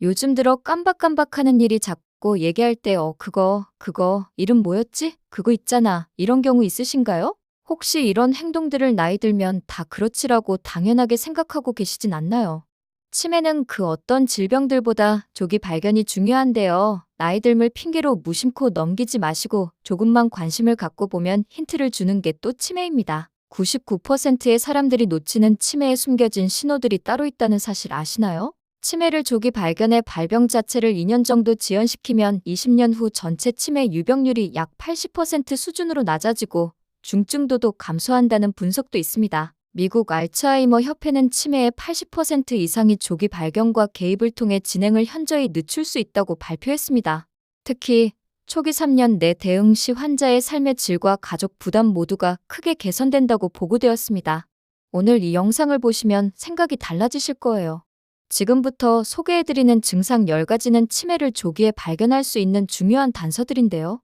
요즘 들어 깜박깜박하는 일이 자꾸 얘기할 때 어, 그거, 그거, 이름 뭐였지? 그거 있잖아. 이런 경우 있으신가요? 혹시 이런 행동들을 나이 들면 다 그렇지라고 당연하게 생각하고 계시진 않나요? 치매는 그 어떤 질병들보다 조기 발견이 중요한데요. 나이 들물 핑계로 무심코 넘기지 마시고 조금만 관심을 갖고 보면 힌트를 주는 게 또 치매입니다. 99%의 사람들이 놓치는 치매에 숨겨진 신호들이 따로 있다는 사실 아시나요? 치매를 조기 발견해 발병 자체를 2년 정도 지연시키면 20년 후 전체 치매 유병률이 약 80% 수준으로 낮아지고 중증도도 감소한다는 분석도 있습니다. 미국 알츠하이머 협회는 치매의 80% 이상이 조기 발견과 개입을 통해 진행을 현저히 늦출 수 있다고 발표했습니다. 특히 초기 3년 내 대응 시 환자의 삶의 질과 가족 부담 모두가 크게 개선된다고 보고되었습니다. 오늘 이 영상을 보시면 생각이 달라지실 거예요. 지금부터 소개해드리는 증상 10가지는 치매를 조기에 발견할 수 있는 중요한 단서들인데요.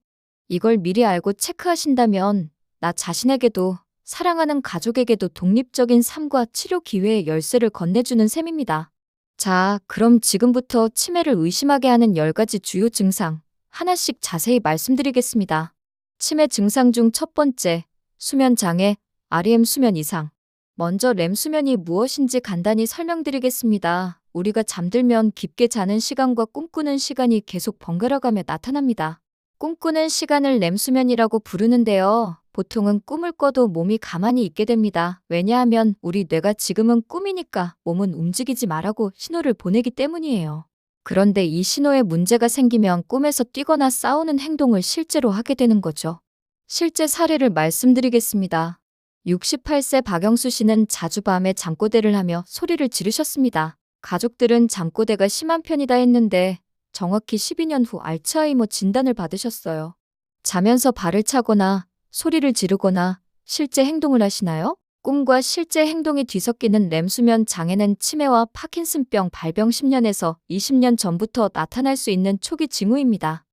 이걸 미리 알고 체크하신다면 나 자신에게도 사랑하는 가족에게도 독립적인 삶과 치료 기회의 열쇠를 건네주는 셈입니다. 자, 그럼 지금부터 치매를 의심하게 하는 10가지 주요 증상 하나씩 자세히 말씀드리겠습니다. 치매 증상 중 첫 번째, 수면 장애, REM 수면 이상. 먼저 렘 수면이 무엇인지 간단히 설명드리겠습니다. 우리가 잠들면 깊게 자는 시간과 꿈꾸는 시간이 계속 번갈아가며 나타납니다. 꿈꾸는 시간을 렘 수면이라고 부르는데요. 보통은 꿈을 꿔도 몸이 가만히 있게 됩니다. 왜냐하면 우리 뇌가 지금은 꿈이니까 몸은 움직이지 말라고 신호를 보내기 때문이에요. 그런데 이 신호에 문제가 생기면 꿈에서 뛰거나 싸우는 행동을 실제로 하게 되는 거죠. 실제 사례를 말씀드리겠습니다. 68세 박영수 씨는 자주 밤에 잠꼬대를 하며 소리를 지르셨습니다. 가족들은 잠꼬대가 심한 편이다 했는데 정확히 12년 후 알츠하이머 진단을 받으셨어요. 자면서 발을 차거나 소리를 지르거나 실제 행동을 하시나요? 꿈과 실제 행동이 뒤섞이는 렘수면 장애는 치매와 파킨슨병 발병 10년에서 20년 전부터 나타날 수 있는 초기 징후입니다.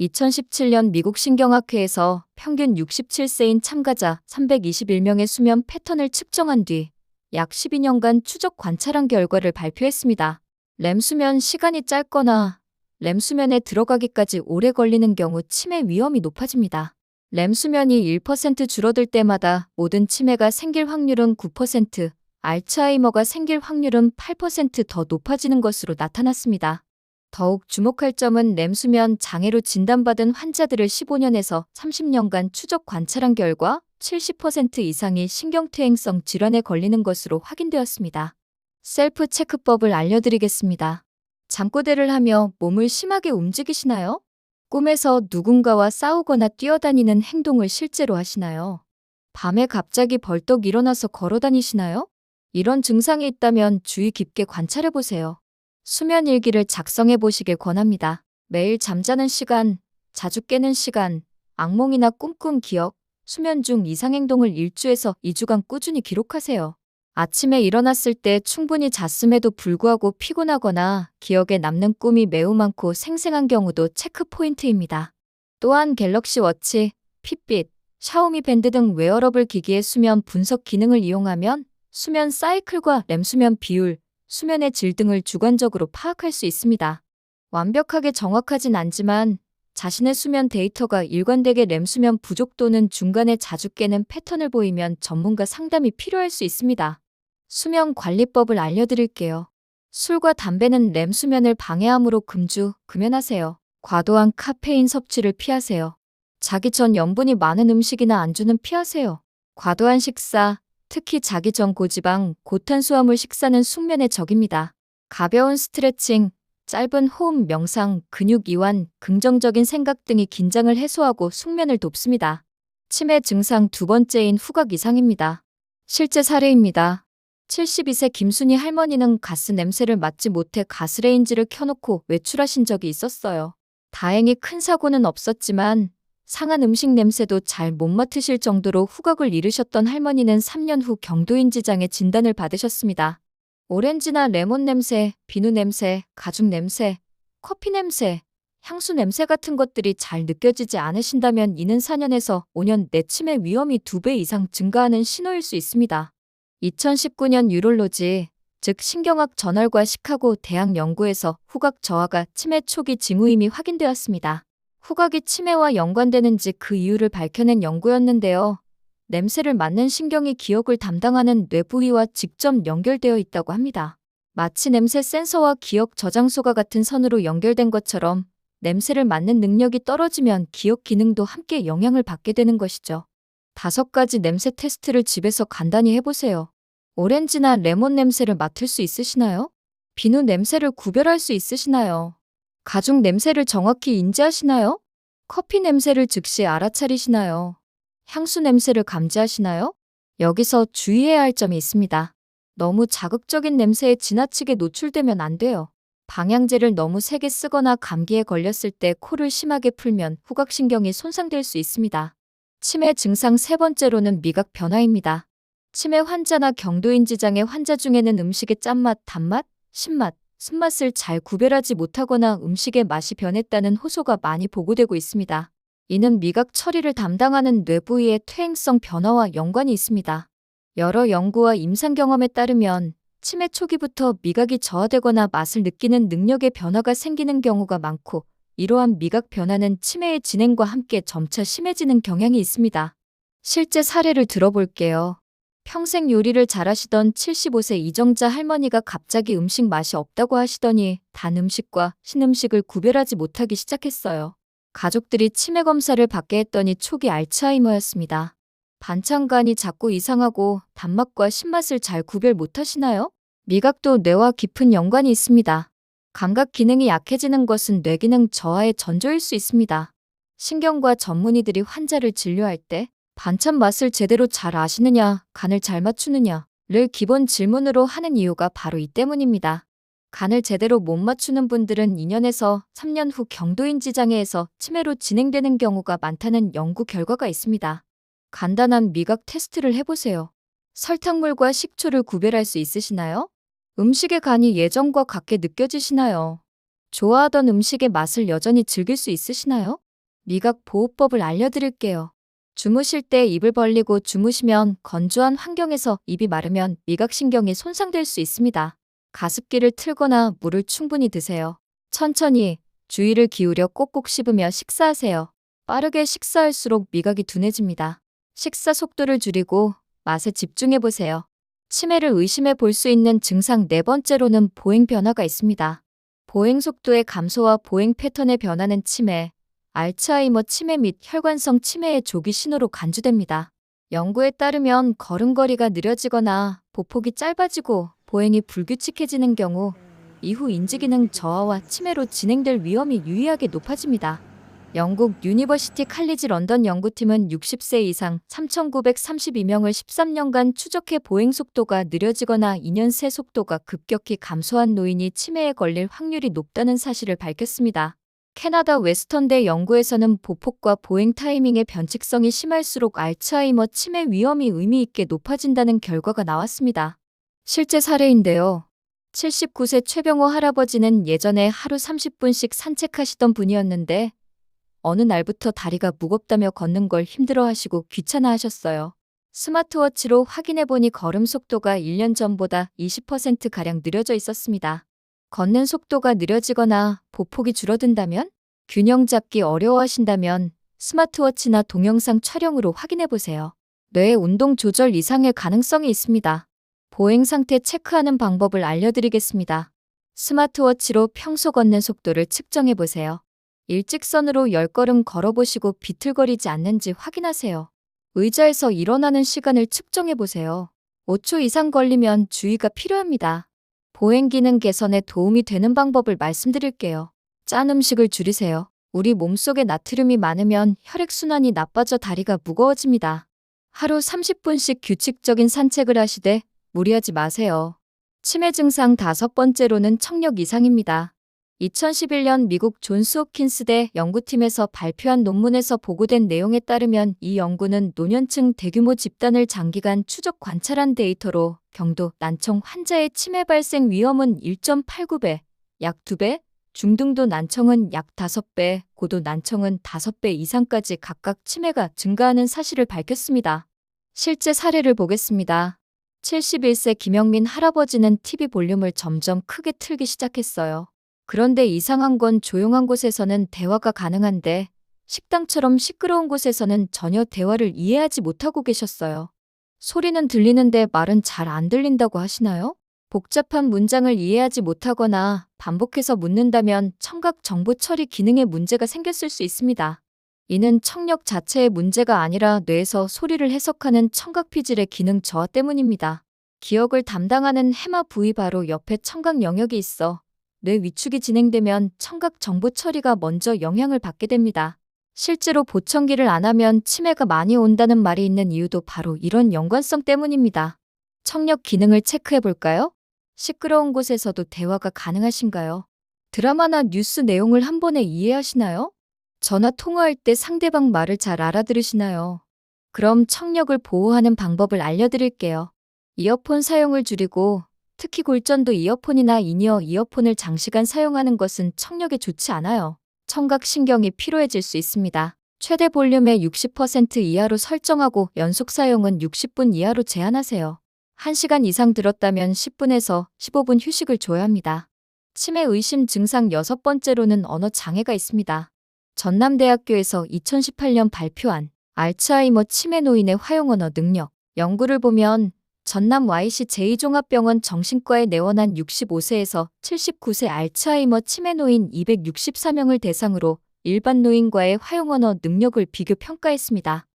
2017년 미국 신경학회에서 평균 67세인 참가자 321명의 수면 패턴을 측정한 뒤 약 12년간 추적 관찰한 결과를 발표했습니다. 렘 수면 시간이 짧거나 렘 수면에 들어가기까지 오래 걸리는 경우 치매 위험이 높아집니다. 렘 수면이 1% 줄어들 때마다 모든 치매가 생길 확률은 9%, 알츠하이머가 생길 확률은 8%더 높아지는 것으로 나타났습니다. 더욱 주목할 점은 렘수면 장애로 진단받은 환자들을 15년에서 30년간 추적 관찰한 결과 70% 이상이 신경퇴행성 질환에 걸리는 것으로 확인되었습니다. 셀프 체크법을 알려드리겠습니다. 잠꼬대를 하며 몸을 심하게 움직이시나요? 꿈에서 누군가와 싸우거나 뛰어다니는 행동을 실제로 하시나요? 밤에 갑자기 벌떡 일어나서 걸어 다니시나요? 이런 증상이 있다면 주의 깊게 관찰해 보세요. 수면 일기를 작성해 보시길 권합니다. 매일 잠자는 시간, 자주 깨는 시간, 악몽이나 꿈꾼 기억, 수면 중 이상 행동을 1주에서 2주간 꾸준히 기록하세요. 아침에 일어났을 때 충분히 잤음에도 불구하고 피곤하거나 기억에 남는 꿈이 매우 많고 생생한 경우도 체크 포인트입니다. 또한 갤럭시 워치, 핏빛, 샤오미 밴드 등 웨어러블 기기의 수면 분석 기능을 이용하면 수면 사이클과 렘 수면 비율, 수면의 질 등을 주관적으로 파악할 수 있습니다. 완벽하게 정확하진 않지만 자신의 수면 데이터가 일관되게 렘 수면 부족 또는 중간에 자주 깨는 패턴을 보이면 전문가 상담이 필요할 수 있습니다. 수면 관리법을 알려드릴게요. 술과 담배는 렘 수면을 방해함으로 금주, 금연하세요. 과도한 카페인 섭취를 피하세요. 자기 전 염분이 많은 음식이나 안주는 피하세요. 과도한 식사, 특히 자기 전 고지방, 고탄수화물 식사는 숙면의 적입니다. 가벼운 스트레칭, 짧은 호흡 명상, 근육 이완, 긍정적인 생각 등이 긴장을 해소하고 숙면을 돕습니다. 치매 증상 두 번째인 후각 이상입니다. 실제 사례입니다. 72세 김순희 할머니는 가스 냄새를 맡지 못해 가스레인지를 켜놓고 외출하신 적이 있었어요. 다행히 큰 사고는 없었지만 상한 음식 냄새도 잘 못 맡으실 정도로 후각을 잃으셨던 할머니는 3년 후 경도인지장애 진단을 받으셨습니다. 오렌지나 레몬 냄새, 비누 냄새, 가죽 냄새, 커피 냄새, 향수 냄새 같은 것들이 잘 느껴지지 않으신다면 이는 4년에서 5년 내 치매 위험이 2배 이상 증가하는 신호일 수 있습니다. 2019년 유롤로지 즉 신경학 저널과 시카고 대학 연구에서 후각 저하가 치매 초기 징후임이 확인되었습니다. 후각이 치매와 연관되는지 그 이유를 밝혀낸 연구였는데요. 냄새를 맡는 신경이 기억을 담당하는 뇌 부위와 직접 연결되어 있다고 합니다. 마치 냄새 센서와 기억 저장소가 같은 선으로 연결된 것처럼 냄새를 맡는 능력이 떨어지면 기억 기능도 함께 영향을 받게 되는 것이죠. 다섯 가지 냄새 테스트를 집에서 간단히 해보세요. 오렌지나 레몬 냄새를 맡을 수 있으시나요? 비누 냄새를 구별할 수 있으시나요? 가죽 냄새를 정확히 인지하시나요? 커피 냄새를 즉시 알아차리시나요? 향수 냄새를 감지하시나요? 여기서 주의해야 할 점이 있습니다. 너무 자극적인 냄새에 지나치게 노출되면 안 돼요. 방향제를 너무 세게 쓰거나 감기에 걸렸을 때 코를 심하게 풀면 후각신경이 손상될 수 있습니다. 치매 증상 세 번째로는 미각 변화입니다. 치매 환자나 경도인 지 장애 환자 중에는 음식의 짠맛, 단맛, 신맛, 쓴맛을 잘 구별하지 못하거나 음식의 맛이 변했다는 호소가 많이 보고되고 있습니다. 이는 미각 처리를 담당하는 뇌 부위의 퇴행성 변화와 연관이 있습니다. 여러 연구와 임상 경험에 따르면 치매 초기부터 미각이 저하되거나 맛을 느끼는 능력의 변화가 생기는 경우가 많고 이러한 미각 변화는 치매의 진행과 함께 점차 심해지는 경향이 있습니다. 실제 사례를 들어볼게요. 평생 요리를 잘하시던 75세 이정자 할머니가 갑자기 음식 맛이 없다고 하시더니 단 음식과 신음식을 구별하지 못하기 시작했어요. 가족들이 치매 검사를 받게 했더니 초기 알츠하이머였습니다. 반찬간이 자꾸 이상하고 단맛과 신맛을 잘 구별 못하시나요? 미각도 뇌와 깊은 연관이 있습니다. 감각 기능이 약해지는 것은 뇌 기능 저하의 전조일 수 있습니다. 신경과 전문의들이 환자를 진료할 때 반찬 맛을 제대로 잘 아시느냐, 간을 잘 맞추느냐를 기본 질문으로 하는 이유가 바로 이 때문입니다. 간을 제대로 못 맞추는 분들은 2년에서 3년 후 경도인지 장애에서 치매로 진행되는 경우가 많다는 연구 결과가 있습니다. 간단한 미각 테스트를 해보세요. 설탕물과 식초를 구별할 수 있으시나요? 음식의 간이 예전과 같게 느껴지시나요? 좋아하던 음식의 맛을 여전히 즐길 수 있으시나요? 미각 보호법을 알려드릴게요. 주무실 때 입을 벌리고 주무시면 건조한 환경에서 입이 마르면 미각신경이 손상될 수 있습니다. 가습기를 틀거나 물을 충분히 드세요. 천천히 주의를 기울여 꼭꼭 씹으며 식사하세요. 빠르게 식사할수록 미각이 둔해집니다. 식사 속도를 줄이고 맛에 집중해 보세요. 치매를 의심해 볼 수 있는 증상 네 번째로는 보행 변화가 있습니다. 보행 속도의 감소와 보행 패턴의 변화는 치매, 알츠하이머 치매 및 혈관성 치매의 조기 신호로 간주됩니다. 연구에 따르면 걸음걸이가 느려지거나 보폭이 짧아지고 보행이 불규칙해지는 경우 이후 인지기능 저하와 치매로 진행될 위험이 유의하게 높아집니다. 영국 유니버시티 칼리지 런던 연구팀은 60세 이상 3,932명을 13년간 추적해 보행 속도가 느려지거나 2년 새 속도가 급격히 감소한 노인이 치매에 걸릴 확률이 높다는 사실을 밝혔습니다. 캐나다 웨스턴대 연구에서는 보폭과 보행 타이밍의 변칙성이 심할수록 알츠하이머 치매 위험이 의미 있게 높아진다는 결과가 나왔습니다. 실제 사례인데요. 79세 최병호 할아버지는 예전에 하루 30분씩 산책하시던 분이었는데 어느 날부터 다리가 무겁다며 걷는 걸 힘들어 하시고 귀찮아 하셨어요. 스마트워치로 확인해 보니 걸음 속도가 1년 전보다 20%가량 느려져 있었습니다. 걷는 속도가 느려지거나 보폭이 줄어든다면? 균형 잡기 어려워하신다면 스마트워치나 동영상 촬영으로 확인해 보세요. 뇌의 운동 조절 이상의 가능성이 있습니다. 보행 상태 체크하는 방법을 알려드리겠습니다. 스마트워치로 평소 걷는 속도를 측정해 보세요. 일직선으로 10걸음 걸어보시고 비틀거리지 않는지 확인하세요. 의자에서 일어나는 시간을 측정해 보세요. 5초 이상 걸리면 주의가 필요합니다. 보행 기능 개선에 도움이 되는 방법을 말씀드릴게요. 짠 음식을 줄이세요. 우리 몸속에 나트륨이 많으면 혈액순환이 나빠져 다리가 무거워집니다. 하루 30분씩 규칙적인 산책을 하시되 무리하지 마세요. 치매 증상 다섯 번째로는 청력 이상입니다. 2011년 미국 존스 홉킨스대 연구팀에서 발표한 논문에서 보고된 내용에 따르면 이 연구는 노년층 대규모 집단을 장기간 추적 관찰한 데이터로 경도, 난청 환자의 치매 발생 위험은 1.89배, 약 2배, 중등도 난청은 약 5배, 고도 난청은 5배 이상까지 각각 치매가 증가하는 사실을 밝혔습니다. 실제 사례를 보겠습니다. 71세 김영민 할아버지는 TV 볼륨을 점점 크게 틀기 시작했어요. 그런데 이상한 건 조용한 곳에서는 대화가 가능한데 식당처럼 시끄러운 곳에서는 전혀 대화를 이해하지 못하고 계셨어요. 소리는 들리는데 말은 잘 안 들린다고 하시나요? 복잡한 문장을 이해하지 못하거나 반복해서 묻는다면 청각 정보 처리 기능에 문제가 생겼을 수 있습니다. 이는 청력 자체의 문제가 아니라 뇌에서 소리를 해석하는 청각 피질의 기능 저하 때문입니다. 기억을 담당하는 해마 부위 바로 옆에 청각 영역이 있어 뇌 위축이 진행되면 청각 정보 처리가 먼저 영향을 받게 됩니다. 실제로 보청기를 안 하면 치매가 많이 온다는 말이 있는 이유도 바로 이런 연관성 때문입니다. 청력 기능을 체크해 볼까요? 시끄러운 곳에서도 대화가 가능하신가요? 드라마나 뉴스 내용을 한 번에 이해하시나요? 전화 통화할 때 상대방 말을 잘 알아들으시나요? 그럼 청력을 보호하는 방법을 알려드릴게요. 이어폰 사용을 줄이고 특히 골전도 이어폰이나 인이어 이어폰을 장시간 사용하는 것은 청력에 좋지 않아요. 청각 신경이 피로해질 수 있습니다. 최대 볼륨의 60% 이하로 설정하고 연속 사용은 60분 이하로 제한하세요. 1시간 이상 들었다면 10분에서 15분 휴식을 줘야 합니다. 치매 의심 증상 여섯 번째로는 언어 장애가 있습니다. 전남대학교에서 2018년 발표한 알츠하이머 치매 노인의 화용 언어 능력 연구를 보면 전남 YC 제2종합병원 정신과에 내원한 65세에서 79세 알츠하이머 치매 노인 264명을 대상으로 일반 노인과의 화용 언어 능력을 비교 평가했습니다.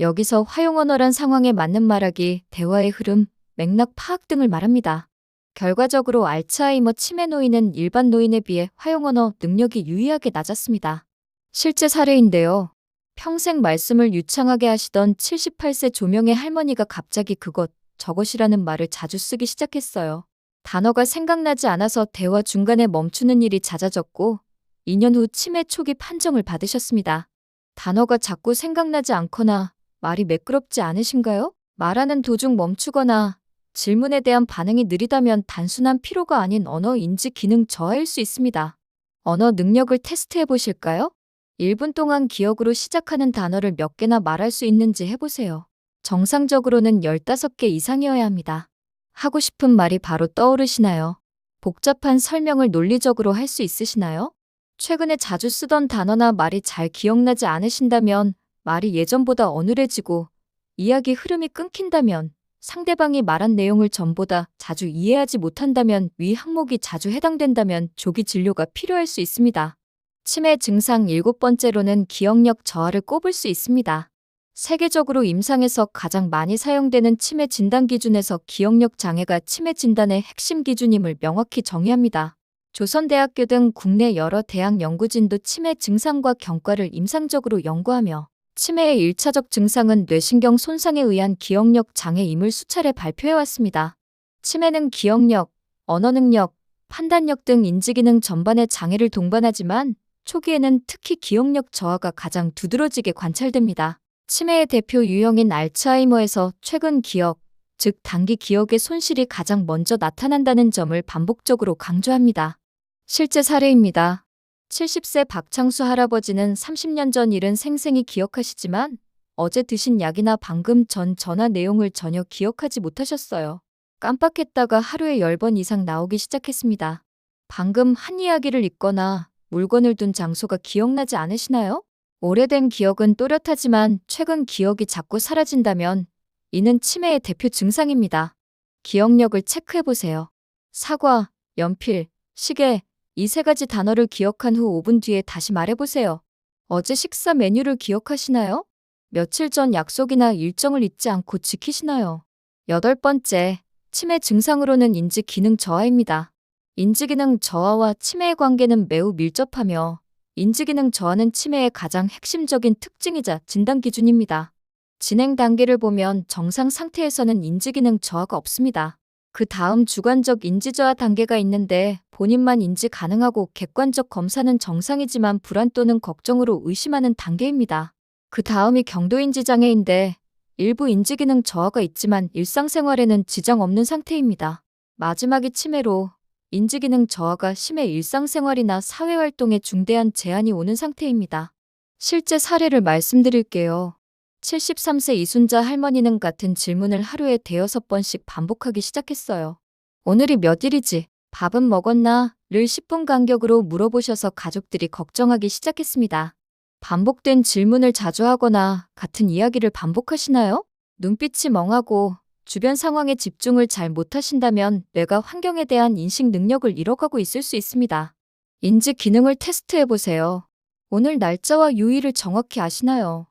여기서 화용 언어란 상황에 맞는 말하기, 대화의 흐름, 맥락 파악 등을 말합니다. 결과적으로 알츠하이머 치매 노인은 일반 노인에 비해 화용 언어 능력이 유의하게 낮았습니다. 실제 사례인데요. 평생 말씀을 유창하게 하시던 78세 조명의 할머니가 갑자기 그것, 저것이라는 말을 자주 쓰기 시작했어요. 단어가 생각나지 않아서 대화 중간에 멈추는 일이 잦아졌고, 2년 후 치매 초기 판정을 받으셨습니다. 단어가 자꾸 생각나지 않거나 말이 매끄럽지 않으신가요? 말하는 도중 멈추거나 질문에 대한 반응이 느리다면 단순한 피로가 아닌 언어 인지 기능 저하일 수 있습니다. 언어 능력을 테스트해 보실까요? 1분 동안 기억으로 시작하는 단어를 몇 개나 말할 수 있는지 해보세요. 정상적으로는 15개 이상이어야 합니다. 하고 싶은 말이 바로 떠오르시나요? 복잡한 설명을 논리적으로 할 수 있으시나요? 최근에 자주 쓰던 단어나 말이 잘 기억나지 않으신다면 말이 예전보다 어눌해지고 이야기 흐름이 끊긴다면 상대방이 말한 내용을 전보다 자주 이해하지 못한다면 위 항목이 자주 해당된다면 조기 진료가 필요할 수 있습니다. 치매 증상 일곱 번째로는 기억력 저하를 꼽을 수 있습니다. 세계적으로 임상에서 가장 많이 사용되는 치매 진단 기준에서 기억력 장애가 치매 진단의 핵심 기준임을 명확히 정의합니다. 조선대학교 등 국내 여러 대학 연구진도 치매 증상과 경과를 임상적으로 연구하며 치매의 1차적 증상은 뇌신경 손상에 의한 기억력 장애임을 수차례 발표해왔습니다. 치매는 기억력, 언어 능력, 판단력 등 인지기능 전반의 장애를 동반하지만 초기에는 특히 기억력 저하가 가장 두드러지게 관찰됩니다. 치매의 대표 유형인 알츠하이머에서 최근 기억, 즉 단기 기억의 손실이 가장 먼저 나타난다는 점을 반복적으로 강조합니다. 실제 사례입니다. 70세 박창수 할아버지는 30년 전 일은 생생히 기억하시지만 어제 드신 약이나 방금 전 전화 내용을 전혀 기억하지 못하셨어요. 깜빡했다가 하루에 10번 이상 나오기 시작했습니다. 방금 한 이야기를 읽거나 물건을 둔 장소가 기억나지 않으시나요? 오래된 기억은 또렷하지만 최근 기억이 자꾸 사라진다면 이는 치매의 대표 증상입니다. 기억력을 체크해보세요. 사과, 연필, 시계, 이 세 가지 단어를 기억한 후 5분 뒤에 다시 말해보세요. 어제 식사 메뉴를 기억하시나요? 며칠 전 약속이나 일정을 잊지 않고 지키시나요? 여덟 번째, 치매 증상으로는 인지 기능 저하입니다. 인지 기능 저하와 치매의 관계는 매우 밀접하며 인지기능 저하는 치매의 가장 핵심적인 특징이자 진단 기준입니다. 진행 단계를 보면 정상 상태에서는 인지기능 저하가 없습니다. 그 다음 주관적 인지저하 단계가 있는데 본인만 인지 가능하고 객관적 검사는 정상이지만 불안 또는 걱정으로 의심하는 단계입니다. 그 다음이 경도인지 장애인데 일부 인지기능 저하가 있지만 일상생활에는 지장 없는 상태입니다. 마지막이 치매로 인지기능 저하가 심해 일상생활이나 사회활동에 중대한 제한이 오는 상태입니다. 실제 사례를 말씀드릴게요. 73세 이순자 할머니는 같은 질문을 하루에 대여섯 번씩 반복하기 시작했어요. 오늘이 몇 일이지? 밥은 먹었나? 를 10분 간격으로 물어보셔서 가족들이 걱정하기 시작했습니다. 반복된 질문을 자주 하거나 같은 이야기를 반복하시나요? 눈빛이 멍하고 주변 상황에 집중을 잘 못하신다면 뇌가 환경에 대한 인식 능력을 잃어가고 있을 수 있습니다. 인지 기능을 테스트해 보세요. 오늘 날짜와 요일을 정확히 아시나요?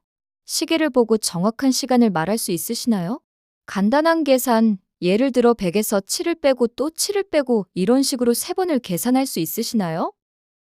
시계를 보고 정확한 시간을 말할 수 있으시나요? 간단한 계산, 예를 들어 100에서 7을 빼고 또 7을 빼고 이런 식으로 세 번을 계산할 수 있으시나요?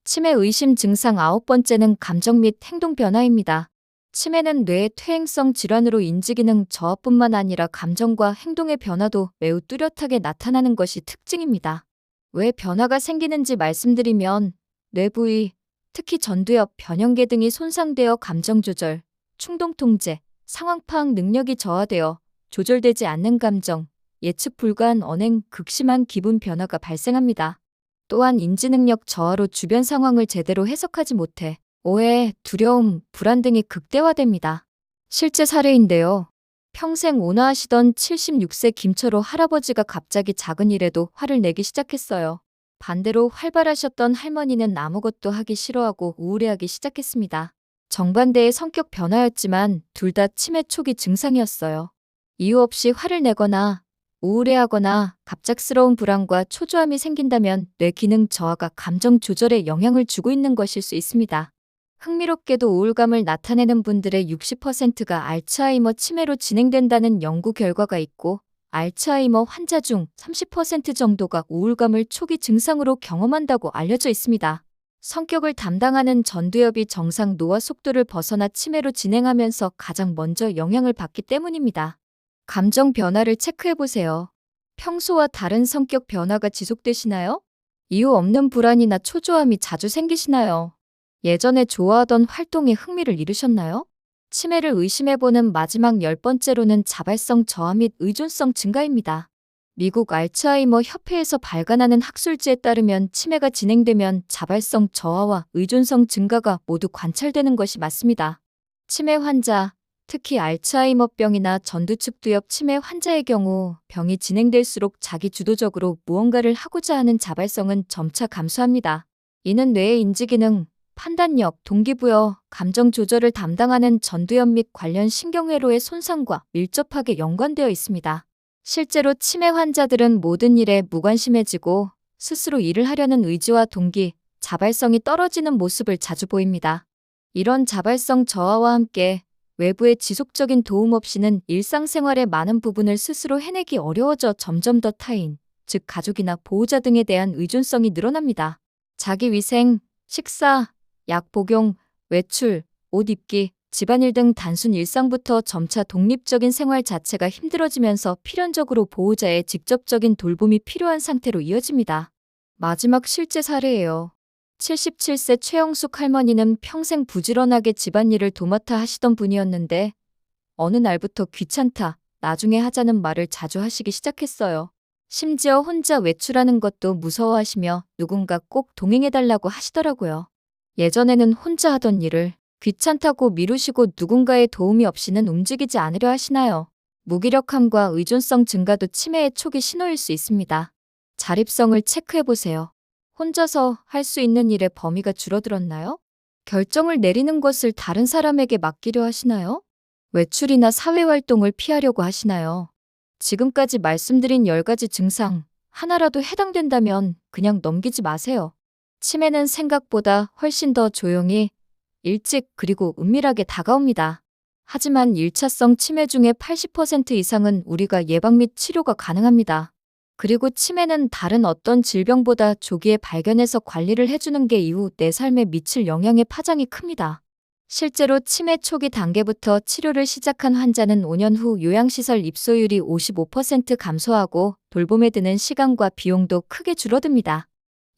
치매 의심 증상 아홉 번째는 감정 및 행동 변화입니다. 치매는 뇌의 퇴행성 질환으로 인지기능 저하뿐만 아니라 감정과 행동의 변화도 매우 뚜렷하게 나타나는 것이 특징입니다. 왜 변화가 생기는지 말씀드리면 뇌 부위, 특히 전두엽, 변형계 등이 손상되어 감정 조절, 충동 통제, 상황 파악 능력이 저하되어 조절되지 않는 감정, 예측 불가한 언행, 극심한 기분 변화가 발생합니다. 또한 인지 능력 저하로 주변 상황을 제대로 해석하지 못해 오해, 두려움, 불안 등이 극대화됩니다. 실제 사례인데요. 평생 온화하시던 76세 김철호 할아버지가 갑자기 작은 일에도 화를 내기 시작했어요. 반대로 활발하셨던 할머니는 아무것도 하기 싫어하고 우울해하기 시작했습니다. 정반대의 성격 변화였지만 둘 다 치매 초기 증상이었어요. 이유 없이 화를 내거나 우울해하거나 갑작스러운 불안과 초조함이 생긴다면 뇌 기능 저하가 감정 조절에 영향을 주고 있는 것일 수 있습니다. 흥미롭게도 우울감을 나타내는 분들의 60%가 알츠하이머 치매로 진행된다는 연구 결과가 있고 알츠하이머 환자 중 30% 정도가 우울감을 초기 증상으로 경험한다고 알려져 있습니다. 성격을 담당하는 전두엽이 정상 노화 속도를 벗어나 치매로 진행하면서 가장 먼저 영향을 받기 때문입니다. 감정 변화를 체크해 보세요. 평소와 다른 성격 변화가 지속되시나요? 이유 없는 불안이나 초조함이 자주 생기시나요? 예전에 좋아하던 활동에 흥미를 잃으셨나요? 치매를 의심해보는 마지막 열 번째로는 자발성 저하 및 의존성 증가입니다. 미국 알츠하이머 협회에서 발간하는 학술지에 따르면 치매가 진행되면 자발성 저하와 의존성 증가가 모두 관찰되는 것이 맞습니다. 치매 환자, 특히 알츠하이머병이나 전두측두엽 치매 환자의 경우 병이 진행될수록 자기 주도적으로 무언가를 하고자 하는 자발성은 점차 감소합니다. 이는 뇌의 인지 기능, 판단력, 동기부여, 감정 조절을 담당하는 전두엽 및 관련 신경회로의 손상과 밀접하게 연관되어 있습니다. 실제로 치매 환자들은 모든 일에 무관심해지고 스스로 일을 하려는 의지와 동기, 자발성이 떨어지는 모습을 자주 보입니다. 이런 자발성 저하와 함께 외부의 지속적인 도움 없이는 일상생활의 많은 부분을 스스로 해내기 어려워져 점점 더 타인, 즉 가족이나 보호자 등에 대한 의존성이 늘어납니다. 자기 위생, 식사, 약 복용, 외출, 옷 입기, 집안일 등 단순 일상부터 점차 독립적인 생활 자체가 힘들어지면서 필연적으로 보호자의 직접적인 돌봄이 필요한 상태로 이어집니다. 마지막 실제 사례예요. 77세 최영숙 할머니는 평생 부지런하게 집안일을 도맡아 하시던 분이었는데 어느 날부터 귀찮다, 나중에 하자는 말을 자주 하시기 시작했어요. 심지어 혼자 외출하는 것도 무서워하시며 누군가 꼭 동행해달라고 하시더라고요. 예전에는 혼자 하던 일을 귀찮다고 미루시고 누군가의 도움이 없이는 움직이지 않으려 하시나요? 무기력함과 의존성 증가도 치매의 초기 신호일 수 있습니다. 자립성을 체크해보세요. 혼자서 할 수 있는 일의 범위가 줄어들었나요? 결정을 내리는 것을 다른 사람에게 맡기려 하시나요? 외출이나 사회활동을 피하려고 하시나요? 지금까지 말씀드린 10가지 증상, 하나라도 해당된다면 그냥 넘기지 마세요. 치매는 생각보다 훨씬 더 조용히, 일찍 그리고 은밀하게 다가옵니다. 하지만 1차성 치매 중에 80% 이상은 우리가 예방 및 치료가 가능합니다. 그리고 치매는 다른 어떤 질병보다 조기에 발견해서 관리를 해주는 게 이후 내 삶에 미칠 영향의 파장이 큽니다. 실제로 치매 초기 단계부터 치료를 시작한 환자는 5년 후 요양시설 입소율이 55% 감소하고 돌봄에 드는 시간과 비용도 크게 줄어듭니다.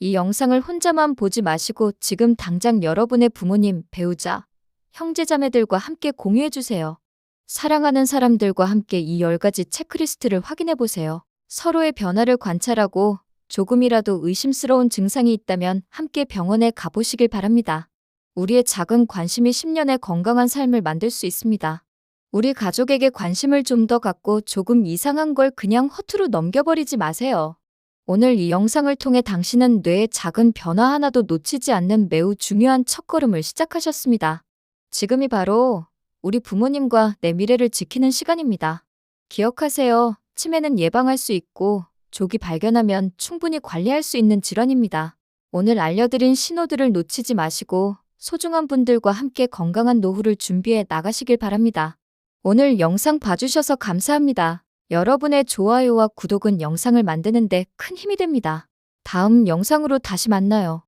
이 영상을 혼자만 보지 마시고 지금 당장 여러분의 부모님, 배우자, 형제자매들과 함께 공유해 주세요. 사랑하는 사람들과 함께 이 10가지 체크리스트를 확인해 보세요. 서로의 변화를 관찰하고 조금이라도 의심스러운 증상이 있다면 함께 병원에 가보시길 바랍니다. 우리의 작은 관심이 10년의 건강한 삶을 만들 수 있습니다. 우리 가족에게 관심을 좀 더 갖고 조금 이상한 걸 그냥 허투루 넘겨버리지 마세요. 오늘 이 영상을 통해 당신은 뇌의 작은 변화 하나도 놓치지 않는 매우 중요한 첫걸음을 시작하셨습니다. 지금이 바로 우리 부모님과 내 미래를 지키는 시간입니다. 기억하세요. 치매는 예방할 수 있고 조기 발견하면 충분히 관리할 수 있는 질환입니다. 오늘 알려드린 신호들을 놓치지 마시고 소중한 분들과 함께 건강한 노후를 준비해 나가시길 바랍니다. 오늘 영상 봐주셔서 감사합니다. 여러분의 좋아요와 구독은 영상을 만드는데 큰 힘이 됩니다. 다음 영상으로 다시 만나요.